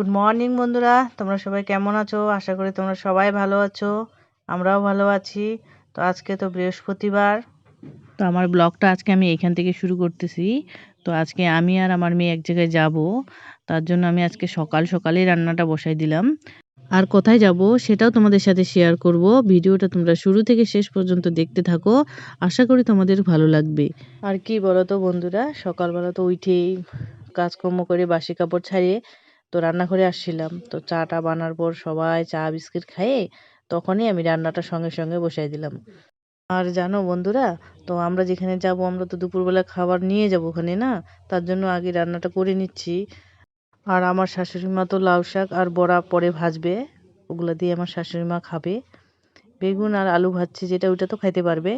Good morning বন্ধুরা। তোমরা সবাই কেমন আছো? আশা করি তোমরা সবাই ভালো আছো। আমরাও ভালো আছি। তো আজকে তো বৃহস্পতিবার। তো আমার ব্লগটা আজকে আমি এখান থেকে শুরু করতেছি। তো আজকে আমি আর আমার মেয়ে এক জায়গায় যাব। তার জন্য আমি আজকে সকাল সকালেই রান্নাটা বসাই দিলাম। আর কোথায় যাব সেটাও তোমাদের সাথে শেয়ার করব। ভিডিওটা তোমরা শুরু থেকে শেষ পর্যন্ত দেখতে থাকো। আশা করি তোমাদের ভালো লাগবে। আর কি বলো তো বন্ধুরা? সকালবেলা তো উঠেই কাজকর্ম করে বাসি কাপড় ছাড়িয়ে তো রান্নাঘরে আসছিলাম। তো চাটা বানার পর সবাই চা, বিস্কিট খাইয়ে তখনই আমি রান্নাটা সঙ্গে সঙ্গে বসাই দিলাম। আর জানো বন্ধুরা, তো আমরা যেখানে যাব আমরা তো দুপুরবেলা খাবার নিয়ে যাব ওখানে না? তার জন্য আগে রান্নাটা করে নিচ্ছি। আর আমার শাশুড়ি মা তো লাউ শাক আর বড়া পরে ভাজবে। ওগুলো দিয়ে আমার শাশুড়ি মা খাবে। বেগুন আর আলু ভাজছে, যেটা ওইটা তো খাইতে পারবে।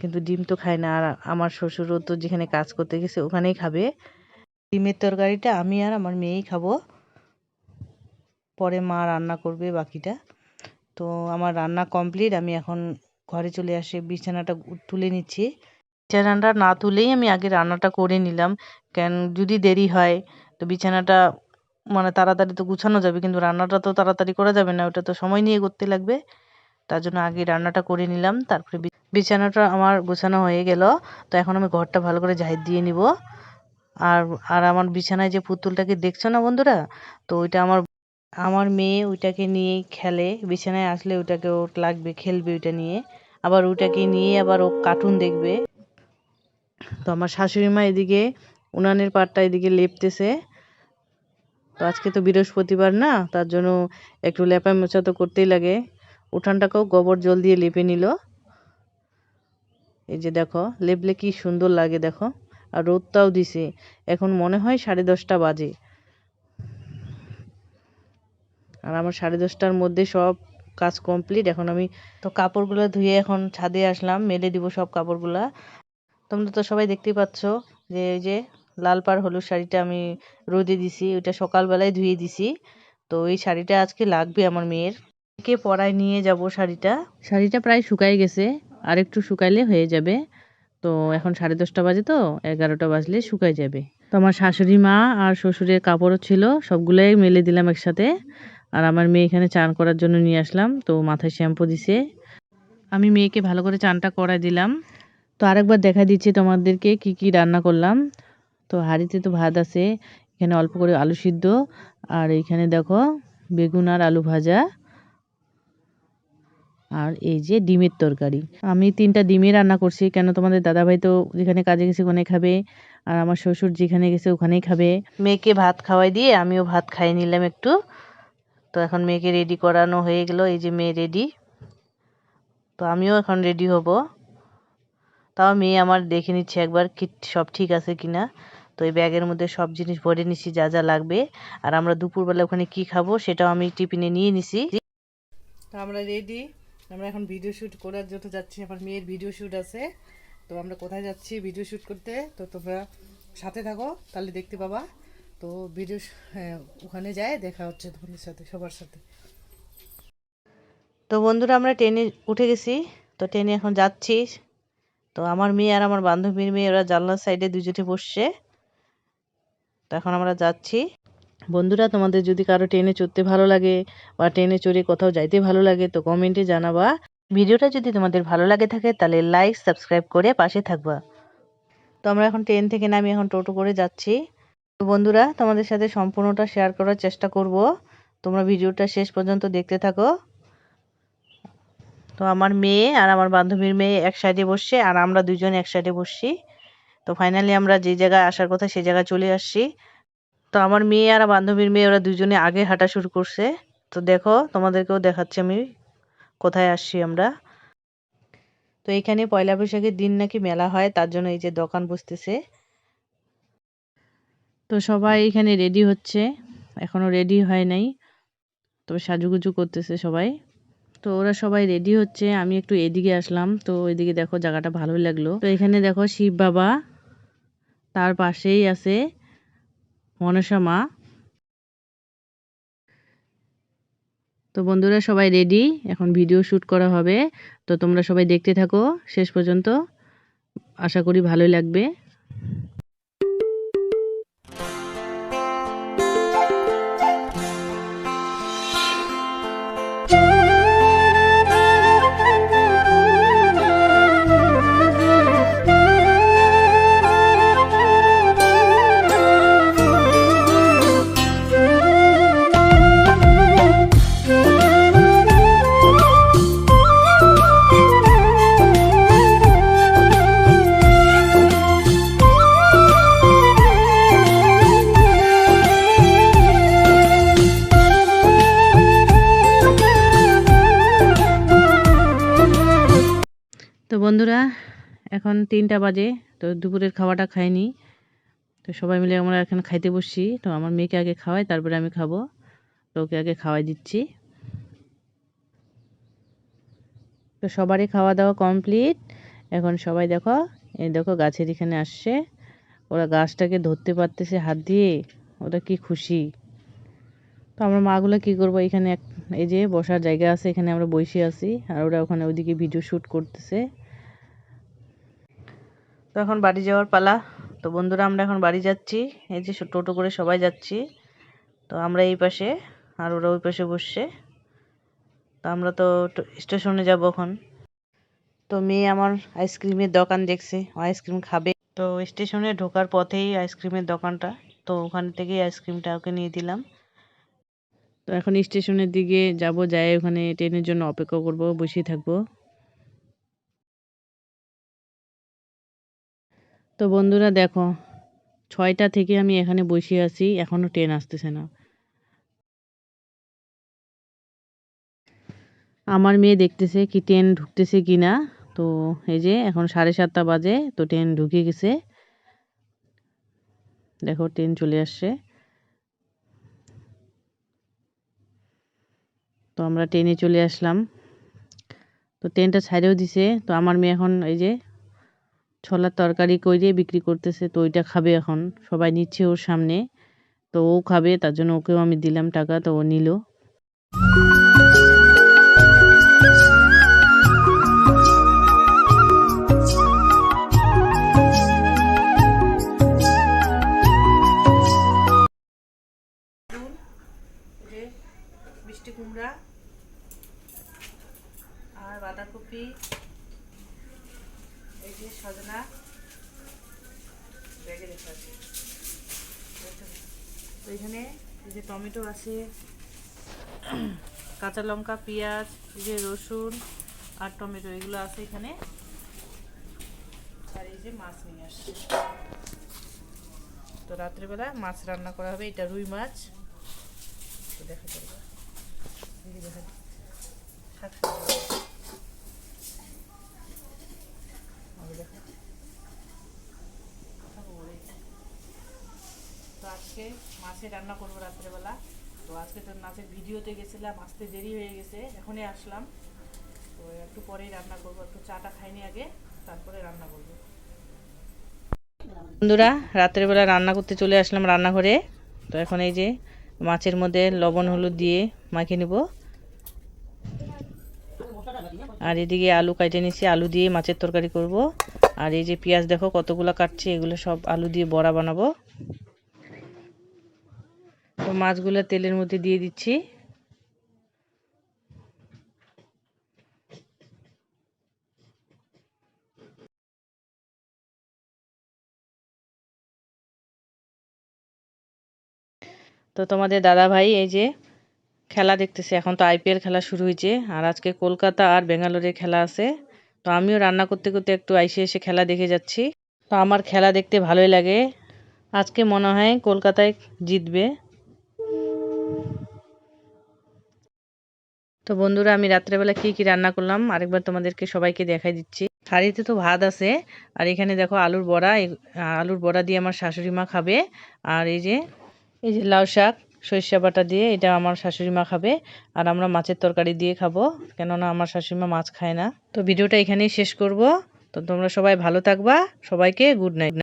কিন্তু ডিম তো খায় না। আর আমার শ্বশুরও তো যেখানে কাজ করতে গেছে ওখানেই খাবে। ডিমের তরকারিটা আমি আর আমার মেয়েই খাব। পরে মা রান্না করবে বাকিটা। তো আমার রান্না কমপ্লিট, আমি এখন ঘরে চলে আসে, বিছানাটা তুলে নিচ্ছি। বিছানাটা না তুলেই আমি আগে রান্নাটা করে নিলাম। কেন, যদি দেরি হয়, তো বিছানাটা মানে তাড়াতাড়ি তো গুছানো যাবে, কিন্তু রান্নাটা তো তাড়াতাড়ি করা যাবে না, ওটা তো সময় নিয়ে করতে লাগবে। তার জন্য আগে রান্নাটা করে নিলাম, তারপরে বিছানাটা আমার গোছানো হয়ে গেল। তো এখন আমি ঘরটা ভালো করে ঝাড় দিয়ে নিব। আর আর আমার বিছানায় যে পুতুলটাকে দেখছ না বন্ধুরা? তো ওইটা আমার আমার মেয়ে ওইটাকে নিয়েই খেলে, বিছানায় আসলে ওইটাকে ওর লাগবে, খেলবে ওইটা নিয়ে। আবার ওইটাকে নিয়ে আবার ও কার্টুন দেখবে। তো আমার শাশুড়ি মা এদিকে, উনানের পাটটা এদিকে লেপতেছে। তো আজকে তো বৃহস্পতিবার না, তার জন্য একটু লেপা মোছা তো করতেই লাগে। উঠানটাকেও গোবর জল দিয়ে লেপে নিল। এই যে দেখো, লেপলে কি সুন্দর লাগে দেখো। আর রোদটাও দিছে। এখন মনে হয় সাড়ে দশটা বাজে। আর আমার সাড়ে দশটার মধ্যে সব কাজ কমপ্লিট। এখন আমি তো কাপড়গুলো ধুয়ে এখন ছাদে আসলাম, মেলে দিব সব কাপড়গুলা। তোমরা তো সবাই দেখতেই পাচ্ছ যে এই যে লাল পাড় হলুদ শাড়িটা আমি রোদে দিছি, ওইটা সকালবেলায় ধুয়ে দিছি। তো এই শাড়িটা আজকে লাগবে আমার মেয়ের। কে পরায় নিয়ে যাব শাড়িটা? শাড়িটা প্রায় শুকাই গেছে আর একটু শুকাইলে হয়ে যাবে। তো এখন সাড়ে দশটা বাজে তো, এগারোটা বাজলে শুকাই যাবে। তো আমার শাশুড়ি মা আর শ্বশুরের কাপড়ও ছিল, সবগুলোই মেলে দিলাম একসাথে। আর আমার মেয়ে এখানে চান করার জন্য নিয়ে আসলাম, তো মাথায় শ্যাম্পু দিছে। আমি মেয়েকে ভালো করে চানটা করাই দিলাম। তো আরেকবার দেখা দিচ্ছি তোমাদেরকে কি কি রান্না করলাম। তো হাঁড়িতে তো ভাত আছে, এখানে অল্প করে আলু সিদ্ধ। আর এইখানে দেখো বেগুন আর আলু ভাজা। আর এই যে ডিমের তরকারি। আমি তিনটা ডিমই রান্না করছি কেন তোমাদের দাদাভাই তো যেখানে কাজে গেছে ওখানে খাবে আর আমার শ্বশুর যেখানে গেছে ওখানেই খাবে। মেয়েকে ভাত খাওয়াই দিয়ে আমিও ভাত খাই নিলাম একটু। তো এখন মেয়েকে রেডি করানো হয়ে গেল এই যে মেয়ে রেডি তো আমিও এখন রেডি হব। তাও মেয়ে আমার দেখে নিচ্ছে একবার কি সব ঠিক আছে কিনা। তো এই ব্যাগের মধ্যে সব জিনিস ভরে নিছি যা যা লাগবে। আর আমরা দুপুরবেলা ওখানে কি খাব সেটাও আমি টিফিনে নিয়ে নিছি। আমরা রেডি আমরা এখন ভিডিও শ্যুট করার জন্য যাচ্ছি, আমার মেয়ের ভিডিও শ্যুট আছে। তো আমরা কোথায় যাচ্ছি ভিডিও শ্যুট করতে? তো তোমরা সাথে থাকো, তাহলে দেখতে পাবা। তো ভিডিও হ্যাঁ ওখানে যায়, দেখা হচ্ছে তোমাদের সাথে, সবার সাথে। তো বন্ধুরা, আমরা ট্রেনে উঠে গেছি। তো ট্রেনে এখন যাচ্ছি। তো আমার মেয়ে আর আমার বান্ধবীর মেয়ে, ওরা জানলার সাইডে দুজনে বসছে। তো এখন আমরা যাচ্ছি। বন্ধুরা, তোমাদের যদি কারও ট্রেনে চড়তে ভালো লাগে বা ট্রেনে চড়ে কোথাও যাইতে ভালো লাগে, তো কমেন্টে জানাবা। ভিডিওটা যদি তোমাদের ভালো লাগে থাকে, তাহলে লাইক সাবস্ক্রাইব করে পাশে থাকবা। তো আমরা এখন ট্রেন থেকে নামি, এখন টোটো করে যাচ্ছি। তো বন্ধুরা, তোমাদের সাথে সম্পূর্ণটা শেয়ার করার চেষ্টা করব। তোমরা ভিডিওটা শেষ পর্যন্ত দেখতে থাকো। তো আমার মেয়ে আর আমার বান্ধবীর মেয়ে এক সাইডে বসছে, আর আমরা দুজন এক সাইডে বসছি। তো ফাইনালি আমরা যে জায়গায় আসার কথা, সে জায়গায় চলে আসছি। তো আমার মেয়ে আর বান্ধবীর মেয়ে, ওরা দুজনে আগে হাঁটা শুরু করছে। তো দেখো, তোমাদেরকেও দেখাচ্ছি আমি কোথায় আসছি আমরা। তো এখানে পয়লা বৈশাখের দিন নাকি মেলা হয়, তার জন্য এই যে দোকান বসতেছে। তো সবাই এখানে রেডি হচ্ছে। এখনও রেডি হয় নাই। তো সাজুগুজু করতেছে সবাই। তো ওরা সবাই রেডি হচ্ছে, আমি একটু এদিকে আসলাম। তো এদিকে দেখো, জায়গাটা ভালোই লাগল। তো এখানে দেখো শিব বাবা, তার পাশেই আছে। মনসা মা। তো বন্ধুরা সবাই রেডি এখন ভিডিও শ্যুট করা হবে। তো তোমরা সবাই দেখতে থাকো। শেষ পর্যন্ত আশা করি ভালোই লাগবে। বন্ধুরা, এখন তিনটা বাজে, তো দুপুরের খাওয়াটা খাইনি। তো সবাই মিলে আমরা এখন খাইতে বসছি। তো আমার মেয়েকে আগে খাওয়াই, তারপরে আমি খাব। তো ওকে আগে খাওয়াই দিচ্ছি। তো সবারই খাওয়া দাওয়া কমপ্লিট। এখন সবাই দেখো, এই দেখো গাছের এখানে আসছে। ওরা গাছটাকে ধরতে পারতেছে হাত দিয়ে, ওরা কি খুশি। তো আমরা মাগুলো কি করব, এখানে এক এই যে বসার জায়গা আছে, এখানে আমরা বসে আছি। আর ওরা ওখানে ওইদিকে ভিডিও শ্যুট করতেছে। তো এখন বাড়ি যাওয়ার পালা। তো বন্ধুরা, আমরা এখন বাড়ি যাচ্ছি। এই যে টোটো করে সবাই যাচ্ছি। তো আমরা এই পাশে, আর ওরা ওই পাশে বসছে। তো আমরা তো স্টেশনে যাব এখন। তো মেয়ে আমার আইসক্রিমের দোকান দেখছে আইসক্রিম খাবে। তো স্টেশনে ঢোকার পথেই আইসক্রিমের দোকানটা। তো ওখান থেকেই আইসক্রিমটা ওকে নিয়ে দিলাম। তো এখন স্টেশনের দিকে যাব, যাই ওখানে ট্রেনের জন্য অপেক্ষা করব, বসেই থাকব। তো বন্ধুরা দেখো, ছয়টা থেকে আমি এখানে বসে আছি, এখনও ট্রেন আসতেছে না। আমার মেয়ে দেখতেছে কি ট্রেন ঢুকতেছে কি না তো এই যে এখন সাড়ে সাতটা বাজে, তো ট্রেন ঢুকে গেছে। দেখো, ট্রেন চলে আসছে। তো আমরা ট্রেনে চলে আসলাম। তো ট্রেনটা ছাড়েও দিছে, তো আমার মেয়ে এখন এই যে ছোলার তরকারি কইরে বিক্রি করতেছে, তো ওইটা খাবে এখন। সবাই নিচ্ছে ওর সামনে, তো ও খাবে, তার জন্য ওকেও আমি দিলাম টাকা, তো ও নিল। টমেটো আছে, কাঁচা লঙ্কা, পেঁয়াজ যে রসুন আর টমেটো, এগুলো আছে এখানে। আর এই যে মাছ নিয়ে আসছে। তো রাত্রেবেলা মাছ রান্না করা হবে, এটা রুই মাছ। দেখা যাবে দেখা থাক তো আজকে মাছে রান্না করব রাত্রেবেলা। তো আজকে তো নাচের ভিডিওতে গেছিলাম, আসতে দেরি হয়ে গেছে, এখনই আসলাম। তো একটু পরেই রান্না করব, একটু চাটা খাইনি আগে, তারপরে রান্না করব। বন্ধুরা, রাত্রেবেলা রান্না করতে চলে আসলাম রান্নাঘরে। তো এখন এই যে মাছের মধ্যে লবণ, হলুদ দিয়ে মাখিয়ে নেব। আর এদিকে আলু কাটে নিছি আলু দিয়ে মাছের তরকারি করব। আর এই যে পেঁয়াজ দেখো কতগুলো কাটছে, এগুলো সব আলু দিয়ে বড়া বানাবো। তো মাছগুলো তেলের মধ্যে দিয়ে দিচ্ছি। তো তোমাদের দাদা ভাই এই যে খেলা দেখতেছে, এখন তো আইপিএল খেলা শুরু হয়েছে, আর আজকে কলকাতা আর বেঙ্গালোরের খেলা আছে। তো আমিও রান্না করতে করতে একটু আইসে এসে খেলা দেখে যাচ্ছি। তো আমার খেলা দেখতে ভালোই লাগে। আজকে মনে হয় কলকাতায় জিতবে। তো বন্ধুরা, আমি রাত্রেবেলা কি কি রান্না করলাম আরেকবার তোমাদেরকে সবাইকে দেখাই দিচ্ছি। হাঁড়িতে তো ভাত আছে, আর এখানে দেখো আলুর বড়া আলুর বড়া দিয়ে আমার শাশুড়ি মা খাবে, আর এই যে এই যে লাউ শাক, সরিষা বাটা দিয়ে এটা আমার শাশুড়ি মা খাবে, আর আমরা মাছের তরকারি দিয়ে খাব, কেননা আমার শাশুড়ি মা মাছ খায় না। তো ভিডিওটা এখানেই শেষ করব, তো তোমরা সবাই ভালো থাকবা, সবাইকে গুড নাইট